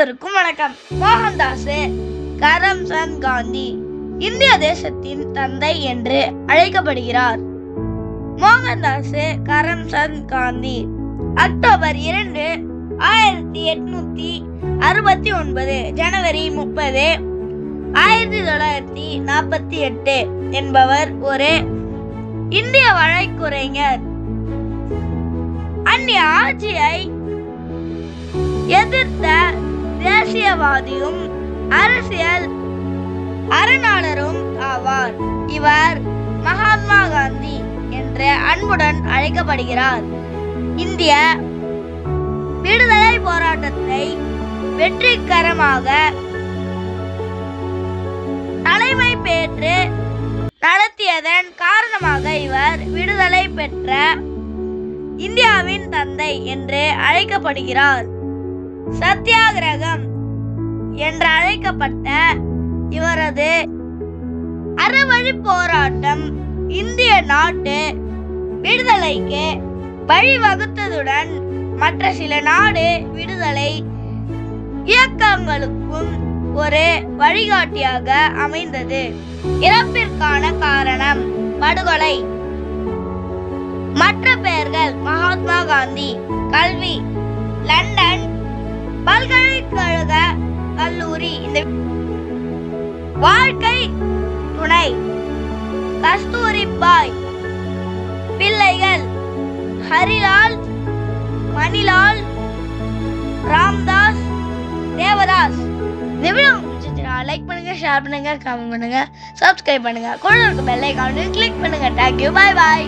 வணக்கம். மோகன்தாஸ் கரம்சந்த் காந்தி இந்திய தேசத்தின் தந்தை என்று அழைக்கப்படுகிறார். மோகன்தாஸ் கரம்சந்த் காந்தி அக்டோபர் இரண்டு ஆயிரத்தி எட்நூத்தி அறுபத்தி ஒன்பது ஜனவரி முப்பது ஆயிரத்தி தொள்ளாயிரத்தி நாற்பத்தி எட்டு என்பவர் ஒரு இந்திய வழக்குரைஞர். அந்நிய ஆட்சியை எதிர்த்த தேசியவாதியும் அரசியல் அறநாளரும் ஆவார். இவர் மகாத்மா காந்தி என்று அன்புடன் அழைக்கப்படுகிறார். இந்திய விடுதலை போராட்டத்தை வெற்றிகரமாக தலைமை பெற்று நடத்தியதன் காரணமாக இவர் விடுதலை பெற்ற இந்தியாவின் தந்தை என்று அழைக்கப்படுகிறார். சத்தியாகிரகம் என்று அழைக்கப்பட்ட இவரது அறவழி போராட்டம் இந்திய நாட்டு விடுதலைக்கு வழிவகுத்ததுடன் மற்ற சில நாடு விடுதலை இயக்கங்களுக்கும் ஒரு வழிகாட்டியாக அமைந்தது. இறப்பிற்கான காரணம் படுகொலை. மற்ற பெயர்கள் மகாத்மா காந்தி கல்வி கல்லூரி. இந்த வாழ்க்கை துணை. கஸ்தூரி பாய். பிள்ளைகள் ஹரிலால் மணிலால் ராம்தாஸ் தேவதாஸ். இந்த லைக் பண்ணுங்க ஷேர் பண்ணுங்க கமெண்ட் பண்ணுங்க சப்ஸ்கிரைப் பண்ணுங்க. கூட இருக்க பெல் ஐக்கானை கிளிக் பண்ணுங்க. தேங்க்யூ பாய் பாய்